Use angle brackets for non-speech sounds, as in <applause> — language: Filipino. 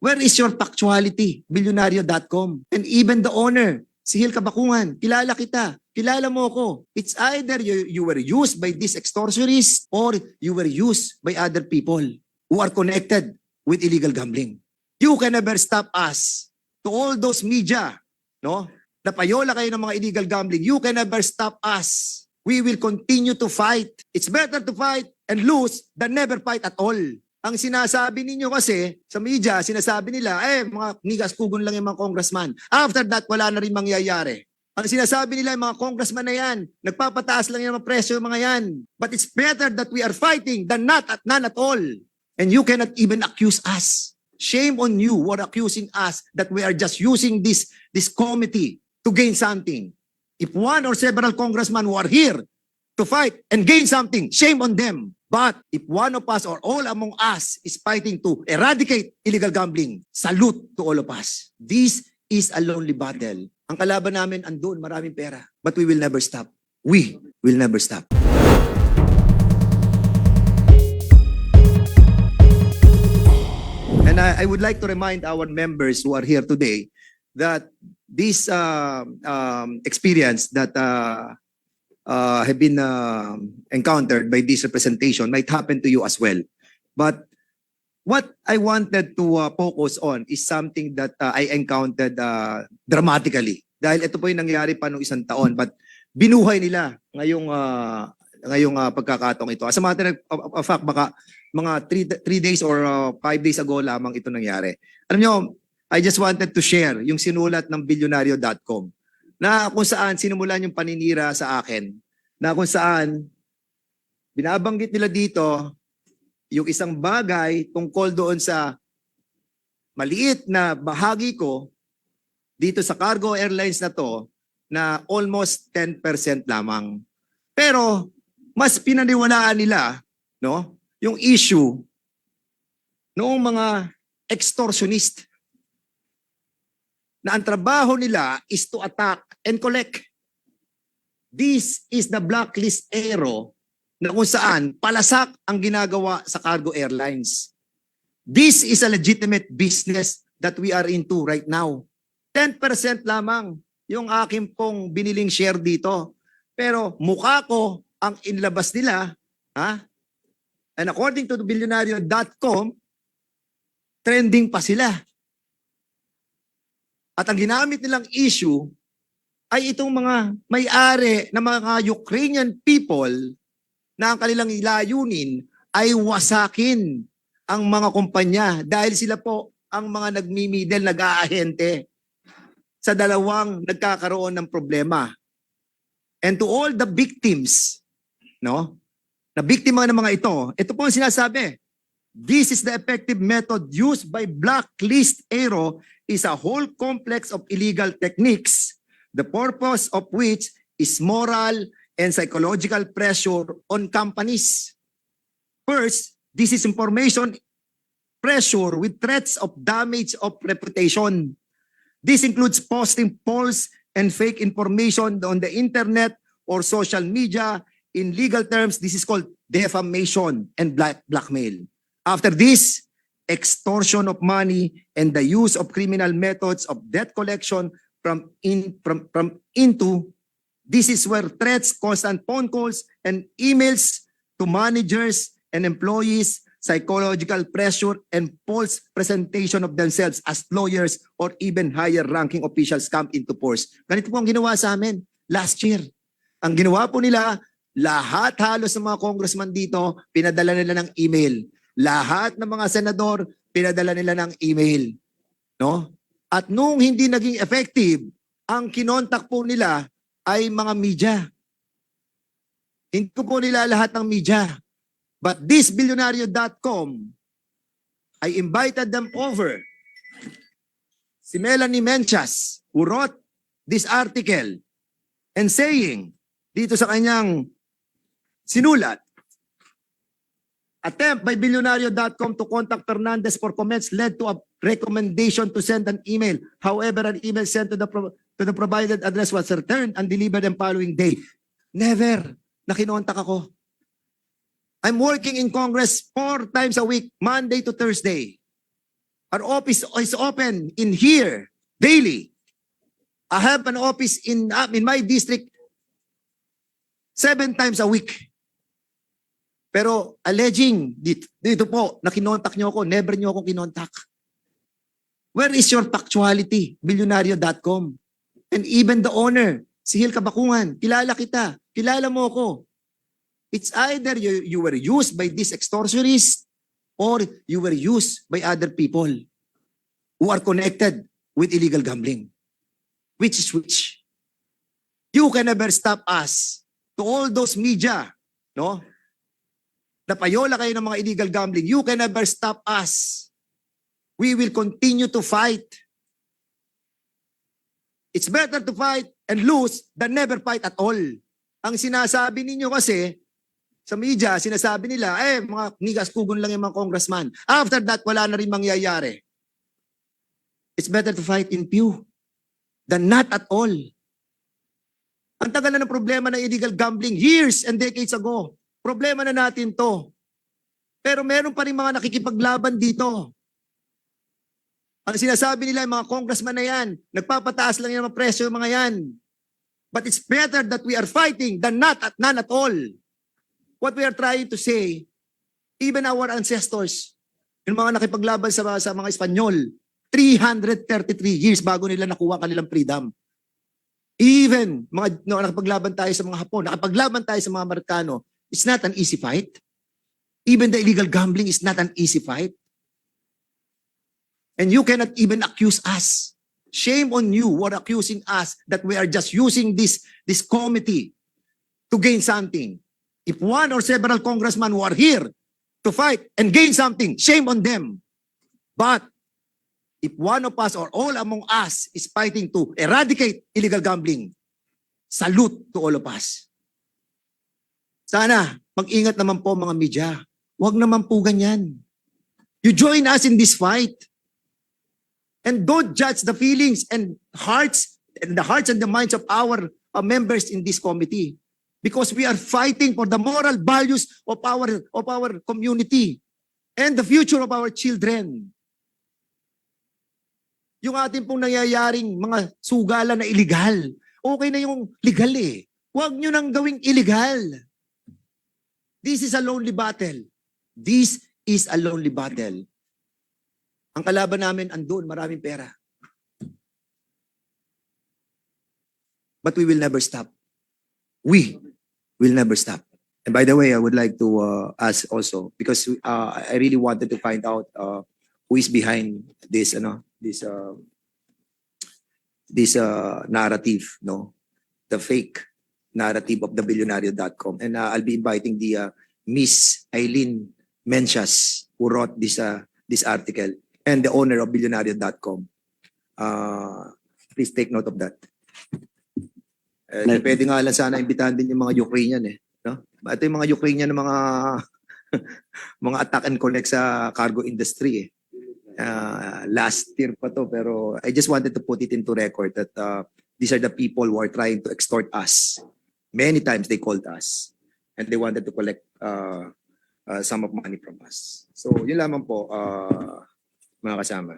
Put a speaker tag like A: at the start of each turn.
A: Where is your factuality? Billionario.com. And even the owner, si Hil Kabakungan, kilala kita. Kilala mo ko. It's either you, you were used by this extortionist or you were used by other people who are connected with illegal gambling. You can never stop us. To all those media, no? Napayola kayo ng mga illegal gambling. You can never stop us. We will continue to fight. It's better to fight and lose than never fight at all. Ang sinasabi ninyo kasi sa media, sinasabi nila, eh, mga nigas kugon lang yung mga congressman. After that, wala na rin mangyayari. Ang sinasabi nila, yung mga congressman na yan, nagpapataas lang yung mga presyo yung mga yan. But it's better that we are fighting than not at none at all. And you cannot even accuse us. Shame on you for accusing us that we are just using this, this committee to gain something. If one or several congressmen who are here to fight and gain something, shame on them. But if one of us or all among us is fighting to eradicate illegal gambling, salute to all of us. This is a lonely battle. Ang kalaban namin andun, maraming pera. But we will never stop. We will never stop. And I, I would like to remind our members who are here today that this uh, um, experience that uh, uh, have been uh, encountered by this representation might happen to you as well. But what I wanted to uh, focus on is something that uh, I encountered uh, dramatically. Dahil ito po yung nangyari pa nung isang taon. But binuhay nila ngayong uh, ngayong uh, pagkakataong ito. As a matter of, fact, baka mga three, three days or uh, five days ago lamang ito nangyari. Alam nyo, I just wanted to share yung sinulat ng billionario.com na kung saan sinumulan yung paninira sa akin na kung saan binabanggit nila dito yung isang bagay tungkol doon sa maliit na bahagi ko dito sa cargo airlines na to na almost 10% lamang. Pero mas pinaniwalaan nila no yung issue noong mga extortionist na ang trabaho nila is to attack and collect. This is the blacklist arrow na kung saan palasak ang ginagawa sa cargo airlines. This is a legitimate business that we are into right now. 10% lamang yung aking pong biniling share dito. Pero mukha ko ang inlabas nila, ha? And according to the billionario.com, trending pa sila. At ang ginamit nilang issue ay itong mga may-ari ng mga Ukrainian people na ang kanilang layunin ay wasakin ang mga kumpanya dahil sila po ang mga nagmimidel, nag-aahente sa dalawang nagkakaroon ng problema. And to all the victims, no? Na biktima ng mga ito, ito po ang sinasabi. This is the effective method used by blacklist Aero is a whole complex of illegal techniques, the purpose of which is moral and psychological pressure on companies. First, this is information pressure with threats of damage of reputation. This includes posting false and fake information on the internet or social media. In legal terms, this is called defamation and black blackmail. After this, extortion of money and the use of criminal methods of debt collection from in from, from into this is where threats, constant phone calls and emails to managers and employees, psychological pressure and false presentation of themselves as lawyers or even higher ranking officials come into force. Ganito po ang ginawa sa amin last year. Ang ginawa po nila, lahat halos ng mga congressman dito, pinadala nila ng email. Lahat ng mga senador, pinadala nila ng email. No? At nung hindi naging effective, ang kinontak po nila ay mga media. Hindi ko po nila lahat ng media. But this billionario.com, I invited them over. Si Melanie Menchas, who wrote this article and saying, dito sa kanyang sinulat, Attempt by billionario.com to contact Fernandez for comments led to a recommendation to send an email. However, an email sent to the to the provided address was returned and delivered the following day. Never na kinontak ako. I'm working in Congress four times a week, Monday to Thursday. Our office is open in here daily. I have an office in uh, in my district seven times a week. Pero alleging dito, dito po na kinontak niyo ako, never niyo ako kinontak. Where is your factuality? Billionario.com. And even the owner, si Hil Kabakungan, kilala kita, kilala mo ako. It's either you, you were used by this extortionist or you were used by other people who are connected with illegal gambling. Which is which? You can never stop us to all those media, no? Napayola kayo ng mga illegal gambling. You can never stop us. We will continue to fight. It's better to fight and lose than never fight at all. Ang sinasabi ninyo kasi, sa media, sinasabi nila, eh, mga nigas kugon lang yung mga congressman. After that, wala na rin mangyayari. It's better to fight in pew than not at all. Ang tagal na ng problema ng illegal gambling years and decades ago. Problema na natin to. Pero meron pa rin mga nakikipaglaban dito. Ang sinasabi nila, mga congressman na yan, nagpapataas lang yung mga presyo yung mga yan. But it's better that we are fighting than not at none at all. What we are trying to say, even our ancestors, yung mga nakipaglaban sa, sa mga Espanyol, 333 years bago nila nakuha ang kanilang freedom. Even mga no, nakapaglaban tayo sa mga Hapon, nakapaglaban tayo sa mga Amerikano, it's not an easy fight. Even the illegal gambling is not an easy fight. And you cannot even accuse us. Shame on you who are accusing us that we are just using this, this committee to gain something. If one or several congressmen who are here to fight and gain something, shame on them. But if one of us or all among us is fighting to eradicate illegal gambling, salute to all of us. Sana, mag-ingat naman po mga media. Huwag naman po ganyan. You join us in this fight. And don't judge the feelings and hearts and the hearts and the minds of our uh, members in this committee. Because we are fighting for the moral values of our of our community and the future of our children. Yung ating pong nangyayaring mga sugalan na illegal. Okay na yung legal eh. Huwag nyo nang gawing illegal. This is a lonely battle. This is a lonely battle. Ang kalaban namin andun, maraming pera. But we will never stop. We will never stop. And by the way, I would like to uh, ask also because uh, I really wanted to find out uh, who is behind this, ano, this, uh, this uh, narrative, no, the fake narrative of the billionario.com. And uh, I'll be inviting the uh, Miss Eileen Menchas who wrote this uh, this article and the owner of billionario.com. Uh, please take note of that. Eh,
B: Right.
A: pwede nga lang sana imbitahan din yung mga Ukrainian eh. No? Ito yung mga Ukrainian ng mga <laughs> mga attack and connect sa cargo industry eh. Uh, last year pa to pero I just wanted to put it into record that uh, these are the people who are trying to extort us. Many times they called us and they wanted to collect uh, uh, some of money from us. So yun lamang po uh, mga kasama.